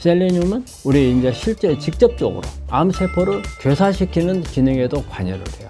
셀레늄은 우리 이제 실제 직접적으로 암세포를 괴사시키는 기능에도 관여를 해요.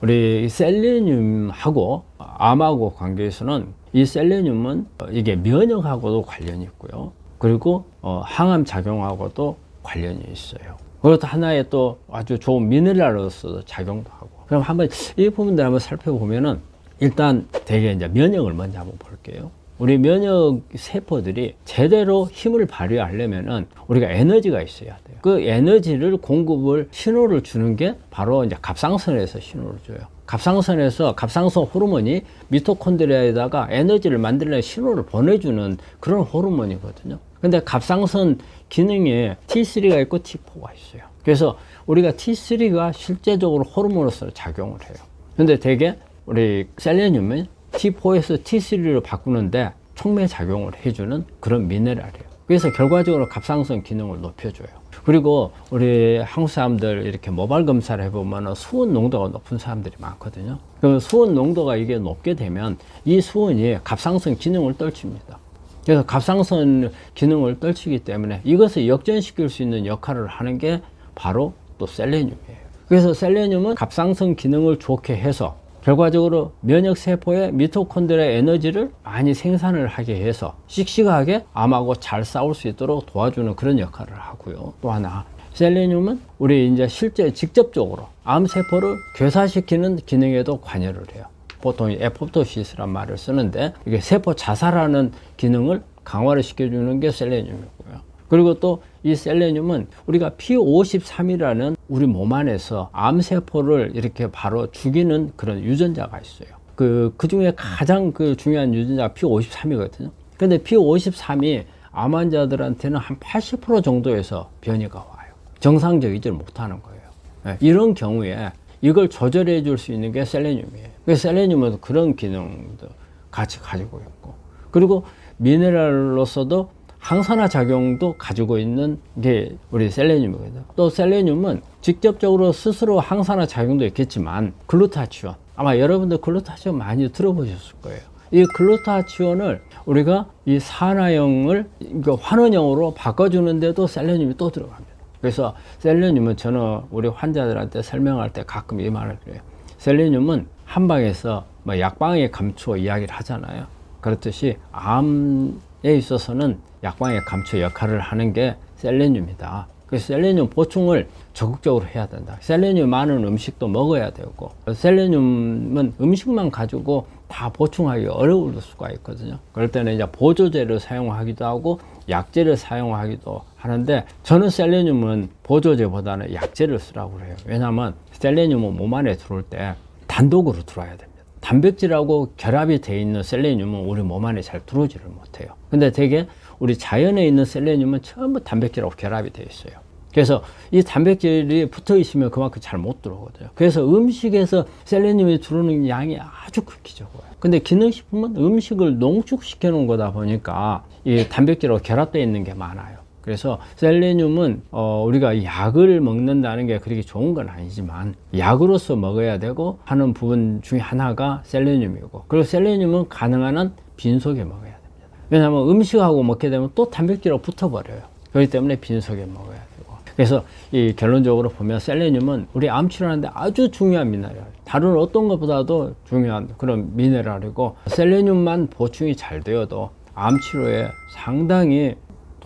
우리 셀레늄하고 암하고 관계에서는 이 셀레늄은 이게 면역하고도 관련이 있고요. 그리고 어, 항암 작용하고도 관련이 있어요. 또 하나의 또 아주 좋은 미네랄로서 작용도 하고. 그럼 한번 이 부분들 한번 살펴보면은 일단 대개 이제 면역을 먼저 한번 볼게요. 우리 면역 세포들이 제대로 힘을 발휘하려면은 우리가 에너지가 있어야 돼요. 그 에너지를 공급을 신호를 주는 게 바로 이제 갑상선에서 신호를 줘요. 갑상선에서 갑상선 호르몬이 미토콘드리아에다가 에너지를 만들려는 신호를 보내주는 그런 호르몬이거든요. 근데 갑상선 기능에 T3가 있고 T4가 있어요. 그래서 우리가 T3가 실제적으로 호르몬으로서 작용을 해요. 근데 대개 우리 셀레늄은 T4에서 T3로 바꾸는데 촉매 작용을 해주는 그런 미네랄이에요. 그래서 결과적으로 갑상선 기능을 높여줘요. 그리고 우리 한국 사람들 이렇게 모발 검사를 해보면 수은 농도가 높은 사람들이 많거든요. 그 수은 농도가 이게 높게 되면 이 수은이 갑상선 기능을 떨칩니다. 그래서 갑상선 기능을 떨치기 때문에 이것을 역전시킬 수 있는 역할을 하는 게 바로 또 셀레늄이에요. 그래서 셀레늄은 갑상선 기능을 좋게 해서 결과적으로 면역 세포의 미토콘드리아 에너지를 많이 생산을 하게 해서 씩씩하게 암하고 잘 싸울 수 있도록 도와주는 그런 역할을 하고요. 또 하나 셀레늄은 우리 이제 실제 직접적으로 암 세포를 괴사시키는 기능에도 관여를 해요. 보통 에포토시스란 말을 쓰는데 이게 세포 자살하는 기능을 강화를 시켜주는 게 셀레늄이고요. 그리고 또 이 셀레늄은 우리가 P53이라는 우리 몸 안에서 암세포를 이렇게 바로 죽이는 그런 유전자가 있어요. 그, 그 중에 가장 그 중요한 유전자가 P53이거든요. 근데 P53이 암 환자들한테는 한 80% 정도에서 변이가 와요. 정상적이지 못하는 거예요. 예, 이런 경우에 이걸 조절해 줄 수 있는 게 셀레늄이에요. 그 셀레늄은 그런 기능도 같이 가지고 있고. 그리고 미네랄로서도 항산화 작용도 가지고 있는 게 우리 셀레늄이거든요. 또 셀레늄은 직접적으로 스스로 항산화 작용도 있겠지만 글루타치온 아마 여러분들 글루타치온 많이 들어보셨을 거예요. 이 글루타치온을 우리가 이 산화형을 그러니까 환원형으로 바꿔주는데도 셀레늄이 또 들어갑니다. 그래서 셀레늄은 저는 우리 환자들한테 설명할 때 가끔 이 말을 그래요. 셀레늄은 한방에서 뭐 약방에 감추어 이야기를 하잖아요. 그렇듯이 암에 있어서는 약방의 감초 역할을 하는 게 셀레늄이다. 그래서 셀레늄 보충을 적극적으로 해야 된다. 셀레늄 많은 음식도 먹어야 되고, 셀레늄은 음식만 가지고 다 보충하기 어려울 수가 있거든요. 그럴 때는 이제 보조제를 사용하기도 하고, 약제를 사용하기도 하는데, 저는 셀레늄은 보조제보다는 약제를 쓰라고 그래요. 왜냐하면 셀레늄은 몸 안에 들어올 때 단독으로 들어와야 됩니다. 단백질하고 결합이 돼 있는 셀레늄은 우리 몸 안에 잘 들어오지를 못해요. 근데 되게 우리 자연에 있는 셀레늄은 전부 단백질하고 결합이 되어 있어요. 그래서 이 단백질이 붙어 있으면 그만큼 잘 못 들어오거든요. 그래서 음식에서 셀레늄이 들어오는 양이 아주 극히 적어요. 근데 기능식품은 음식을 농축시켜 놓은 거다 보니까 이 단백질하고 결합되어 있는 게 많아요. 그래서 셀레늄은 어 우리가 약을 먹는다는 게 그렇게 좋은 건 아니지만 약으로서 먹어야 되고 하는 부분 중에 하나가 셀레늄이고 그리고 셀레늄은 가능한 한 빈속에 먹어야 됩니다. 왜냐하면 음식하고 먹게 되면 또 단백질하고 붙어버려요. 그렇기 때문에 빈속에 먹어야 되고. 그래서 이 결론적으로 보면 셀레늄은 우리 암 치료하는데 아주 중요한 미네랄. 다른 어떤 것보다도 중요한 그런 미네랄이고 셀레늄만 보충이 잘 되어도 암 치료에 상당히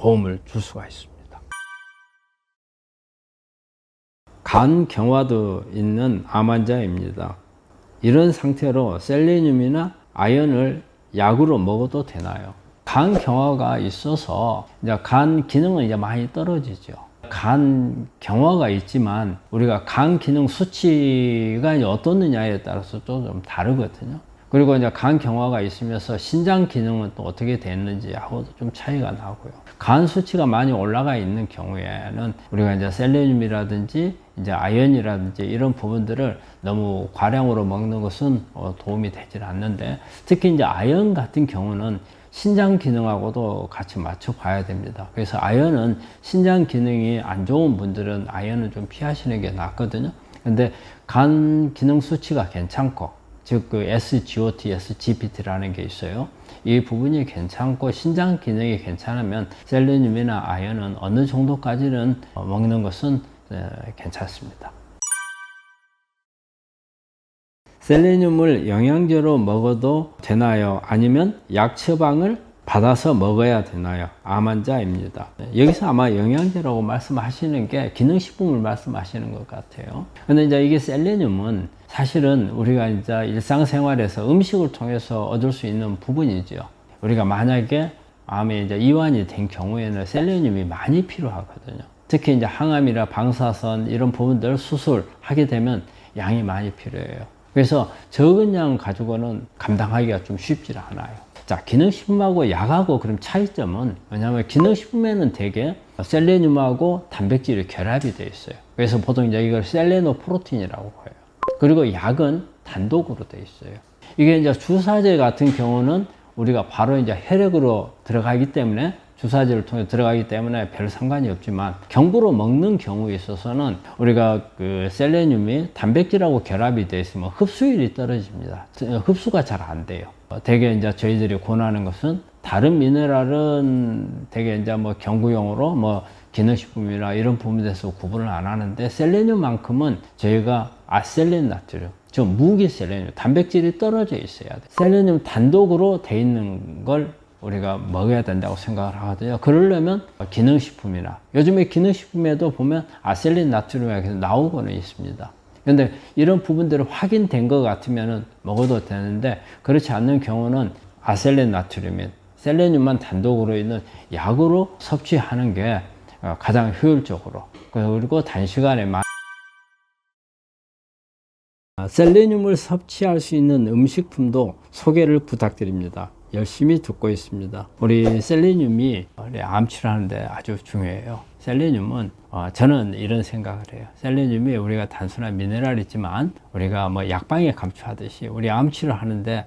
도움을 줄 수가 있습니다. 간 경화도 있는 암 환자입니다. 이런 상태로 셀레늄이나 아연을 약으로 먹어도 되나요? 간 경화가 있어서 이제 간 기능은 이제 많이 떨어지죠. 간 경화가 있지만 우리가 간 기능 수치가 어떻느냐에 따라서 또좀 다르거든요. 그리고 이제 간 경화가 있으면서 신장 기능은 또 어떻게 됐는지 하고도 좀 차이가 나고요. 간 수치가 많이 올라가 있는 경우에는 우리가 이제 셀레늄이라든지 이제 아연이라든지 이런 부분들을 너무 과량으로 먹는 것은 어, 도움이 되질 않는데 특히 이제 아연 같은 경우는 신장 기능하고도 같이 맞춰 봐야 됩니다. 그래서 아연은 신장 기능이 안 좋은 분들은 아연은 좀 피하시는 게 낫거든요. 근데 간 기능 수치가 괜찮고 즉 그 SGOT, SGPT라는 게 있어요. 이 부분이 괜찮고 신장 기능이 괜찮으면 셀레늄이나 아연은 어느 정도까지는 어, 먹는 것은 에, 괜찮습니다. 셀레늄을 영양제로 먹어도 되나요? 아니면 약 처방을 받아서 먹어야 되나요? 암 환자입니다. 여기서 아마 영양제라고 말씀하시는 게 기능식품을 말씀하시는 것 같아요. 근데 이제 이게 셀레늄은 사실은 우리가 이제 일상생활에서 음식을 통해서 얻을 수 있는 부분이죠. 우리가 만약에 암에 이제 이완이 된 경우에는 셀레늄이 많이 필요하거든요. 특히 이제 항암이나 방사선 이런 부분들 수술하게 되면 양이 많이 필요해요. 그래서 적은 양 가지고는 감당하기가 좀 쉽지 않아요. 자, 기능식품하고 약하고 그럼 차이점은 왜냐하면 기능식품에는 대개 셀레늄하고 단백질이 결합이 되어 있어요. 그래서 보통 이제 이걸 셀레노 프로틴이라고 해요. 그리고 약은 단독으로 되어 있어요. 이게 이제 주사제 같은 경우는 우리가 바로 이제 혈액으로 들어가기 때문에 주사제를 통해 들어가기 때문에 별 상관이 없지만 경부로 먹는 경우에 있어서는 우리가 그 셀레늄이 단백질하고 결합이 되어 있으면 흡수율이 떨어집니다. 흡수가 잘 안 돼요. 대개 이제 저희들이 권하는 것은 다른 미네랄은 대개 이제 뭐 경구용으로 뭐 기능식품이나 이런 부분에 대해서 구분을 안 하는데 셀레늄만큼은 저희가 아셀렌 나트륨 즉 무기 셀레늄 단백질이 떨어져 있어야 돼. 셀레늄 단독으로 돼 있는 걸 우리가 먹어야 된다고 생각을 하거든요. 그러려면 기능식품이나 요즘에 기능식품에도 보면 아셀린 나트륨이 나오고는 있습니다. 근데 이런 부분들이 확인된 것 같으면 먹어도 되는데 그렇지 않는 경우는 아셀린 나트륨인 셀레늄만 단독으로 있는 약으로 섭취하는 게 어, 가장 효율적으로 그리고 단시간에 많이 셀레늄을 섭취할 수 있는 음식품도 소개를 부탁드립니다. 열심히 듣고 있습니다. 우리 셀레늄이 우리 암 치료하는데 아주 중요해요. 셀레늄은 어, 저는 이런 생각을 해요. 셀레늄이 우리가 단순한 미네랄이지만 우리가 뭐 약방에 감초하듯이 우리 암 치료하는데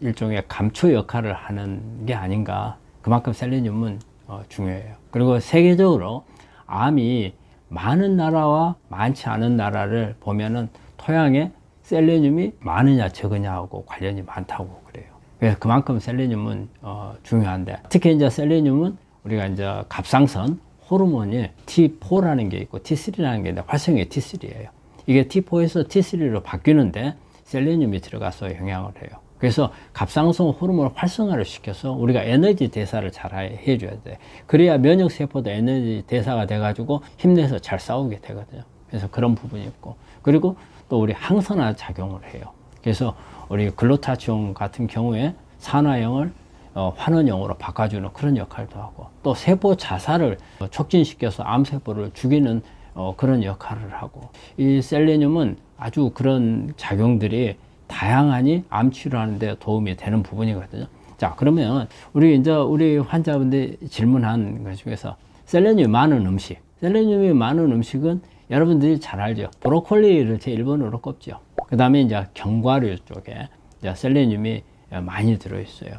일종의 감초 역할을 하는 게 아닌가. 그만큼 셀레늄은 어, 중요해요. 그리고 세계적으로 암이 많은 나라와 많지 않은 나라를 보면은 토양에 셀레늄이 많으냐 적으냐 하고 관련이 많다고 그래요. 그래서 그만큼 셀레늄은 어, 중요한데 특히 이제 셀레늄은 우리가 이제 갑상선 호르몬이 T4라는 게 있고 T3라는 게 활성이 T3예요. 이게 T4에서 T3로 바뀌는데 셀레늄이 들어가서 영향을 해요. 그래서 갑상선 호르몬을 활성화를 시켜서 우리가 에너지 대사를 잘 해줘야 돼. 그래야 면역 세포도 에너지 대사가 돼가지고 힘내서 잘 싸우게 되거든요. 그래서 그런 부분이 있고 그리고 또 우리 항산화 작용을 해요. 그래서 우리 글루타치온 같은 경우에 산화형을 어, 환원형으로 바꿔주는 그런 역할도 하고 또 세포 자살을 촉진시켜서 암세포를 죽이는 어, 그런 역할을 하고 이 셀레늄은 아주 그런 작용들이 다양하니 암 치료하는데 도움이 되는 부분이거든요. 자 그러면 우리 이제 우리 환자분들이 질문한 것 중에서 셀레늄이 많은 음식, 셀레늄이 많은 음식은 여러분들이 잘 알죠. 브로콜리를 제 1번으로 꼽죠. 그 다음에 이제 견과류 쪽에 이제 셀레늄이 많이 들어있어요.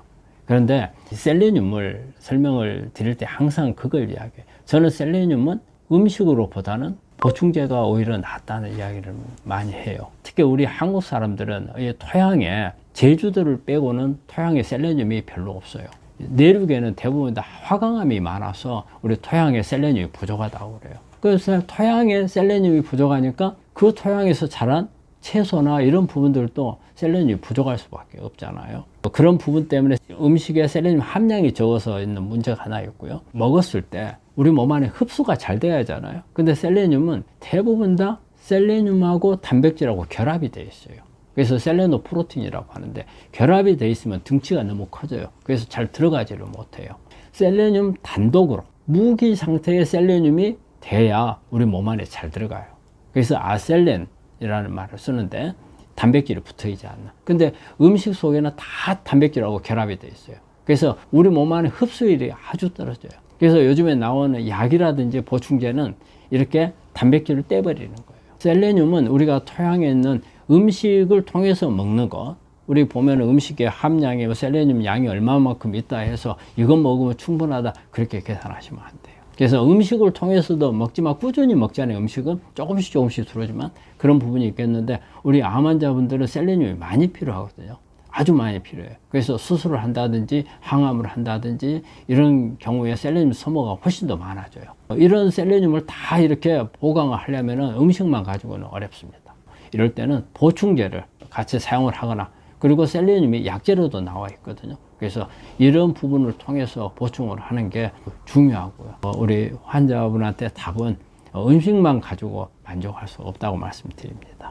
그런데 셀레늄을 설명을 드릴 때 항상 그걸 이야기해요. 저는 셀레늄은 음식으로 보다는 보충제가 오히려 낫다는 이야기를 많이 해요. 특히 우리 한국 사람들은 이 토양에 제주도를 빼고는 토양에 셀레늄이 별로 없어요. 내륙에는 대부분 다 화강암이 많아서 우리 토양에 셀레늄이 부족하다고 그래요. 그래서 토양에 셀레늄이 부족하니까 그 토양에서 자란 채소나 이런 부분들도 셀레늄이 부족할 수밖에 없잖아요. 그런 부분 때문에 음식에 셀레늄 함량이 적어서 있는 문제가 하나 있고요. 먹었을 때 우리 몸 안에 흡수가 잘 돼야 하잖아요. 근데 셀레늄은 대부분 다 셀레늄하고 단백질하고 결합이 돼 있어요. 그래서 셀레노 프로틴이라고 하는데 결합이 돼 있으면 등치가 너무 커져요. 그래서 잘 들어가지를 못해요. 셀레늄 단독으로 무기 상태의 셀레늄이 돼야 우리 몸 안에 잘 들어가요. 그래서 아셀렌이라는 말을 쓰는데 단백질이 붙어 있지 않나. 근데 음식 속에는 다 단백질하고 결합이 돼 있어요. 그래서 우리 몸 안에 흡수율이 아주 떨어져요. 그래서 요즘에 나오는 약이라든지 보충제는 이렇게 단백질을 떼버리는 거예요. 셀레늄은 우리가 토양에 있는 음식을 통해서 먹는 것, 우리 보면 음식의 함량이 셀레늄 양이 얼마만큼 있다 해서 이것 먹으면 충분하다 그렇게 계산하시면 안 돼요. 그래서 음식을 통해서도 먹지만 꾸준히 먹잖아요. 음식은 조금씩 조금씩 들어오지만 그런 부분이 있겠는데 우리 암 환자분들은 셀레늄이 많이 필요하거든요. 아주 많이 필요해요. 그래서 수술을 한다든지 항암을 한다든지 이런 경우에 셀레늄 소모가 훨씬 더 많아져요. 이런 셀레늄을 다 이렇게 보강을 하려면 음식만 가지고는 어렵습니다. 이럴 때는 보충제를 같이 사용을 하거나 그리고 셀레늄이 약재로도 나와 있거든요. 그래서 이런 부분을 통해서 보충을 하는 게 중요하고요. 어, 우리 환자분한테 답은 어, 음식만 가지고 만족할 수 없다고 말씀드립니다.